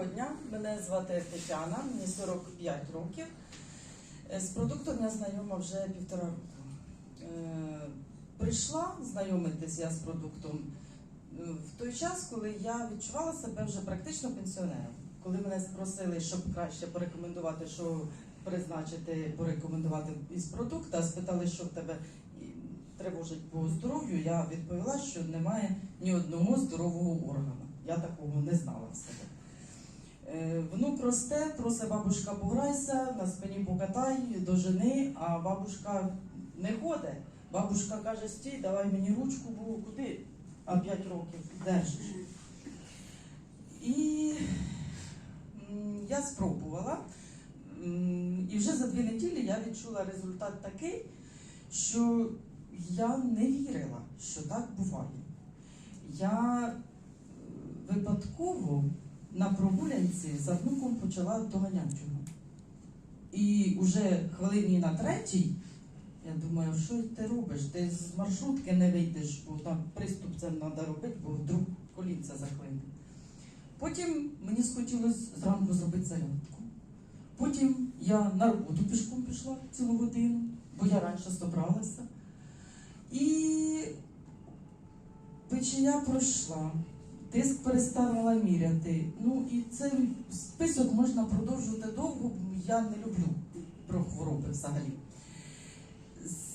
Доброго дня, мене звати Тетяна, мені 45 років. Е, З продуктом я знайома вже півтора року. Е, Прийшла знайомитись я з продуктом е, в той час, коли я відчувала себе вже практично пенсіонером. Коли мене спросили, щоб краще порекомендувати, що призначити, порекомендувати із продукту, а спитали, що в тебе тривожить по здоров'ю, я відповіла, що немає ні одного здорового органу. Я такого не знала в себе. Е, Внук росте, просить бабушка пограйся, на спині покатай, до жени, а бабушка не ходить. Бабушка каже, стій, давай мені ручку, бо куди? А 5 років держиш. І я спробувала. І вже за дві неділі я відчула результат такий, що я не вірила, що так буває. Я випадково на прогулянці за внуком почала доганяти його. І вже хвилині на третій я думаю, що ти робиш? Ти з маршрутки не вийдеш, бо там приступ це треба робити, бо вдруг колінця заклине. Потім мені схотілося зранку зробити зарядку. Потім я на роботу пішком пішла цілу годину, бо я раніше собралася. І печія пройшла, тиск перестала міряти. Ну і цей список можна продовжувати довго, я не люблю про хвороби взагалі.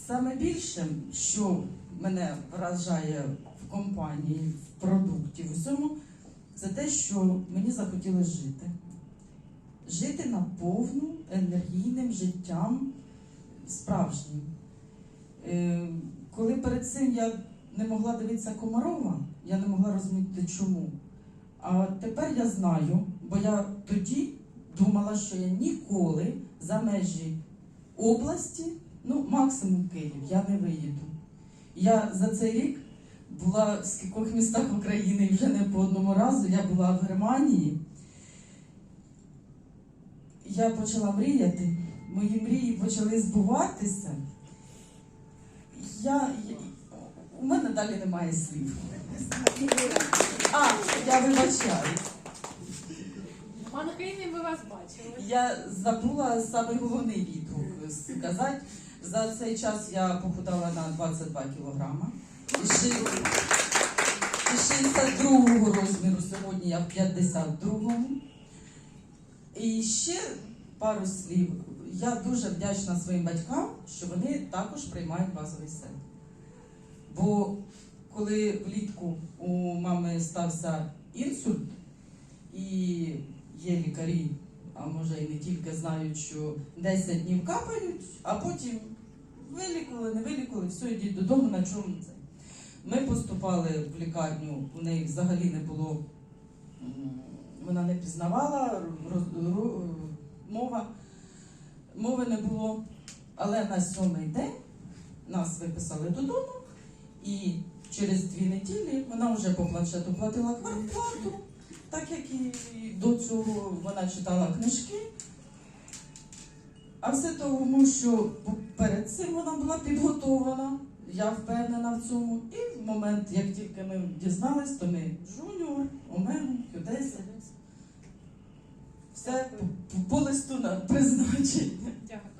Саме більше, що мене вражає в компанії, в продукті, в усьому, це те, що мені захотілося жити. Жити наповну енергійним життям справжнім. Е, Коли перед цим я не могла дивитися Комарова, я не могла розуміти чому. А тепер я знаю, бо я тоді думала, що я ніколи за межі області, ну максимум Київ, я не виїду. Я за цей рік була в скількох містах України і вже не по одному разу. Я була в Германії. Я почала мріяти, мої мрії почали збуватися. Я, у мене далі немає слів. А, я вибачаю. Манкини ми вас бачили. Я забула самий головний відгук сказати. За цей час я похудала на 22 кілограма. І 62-го розміру сьогодні я в 52-му. І ще пару слів. Я дуже вдячна своїм батькам, що вони також приймають базовий сет. Бо коли влітку у мами стався інсульт, і є лікарі, а може і не тільки знають, що 10 днів капають, а потім вилікували, не вилікували, все, йдіть додому, на чому це. Ми поступали в лікарню, у неї взагалі не було, вона не пізнавала роз- ро- мова, мови не було. Але на сьомий день нас виписали додому, і через дві неділі вона вже по планшету платила квартплату, так як і до цього вона читала книжки. А все тому, що перед цим вона була підготовлена, я впевнена в цьому. І в момент, як тільки ми дізнались, то ми жуніор, омегу, Q10. Все по, по листу на призначення. Дякую.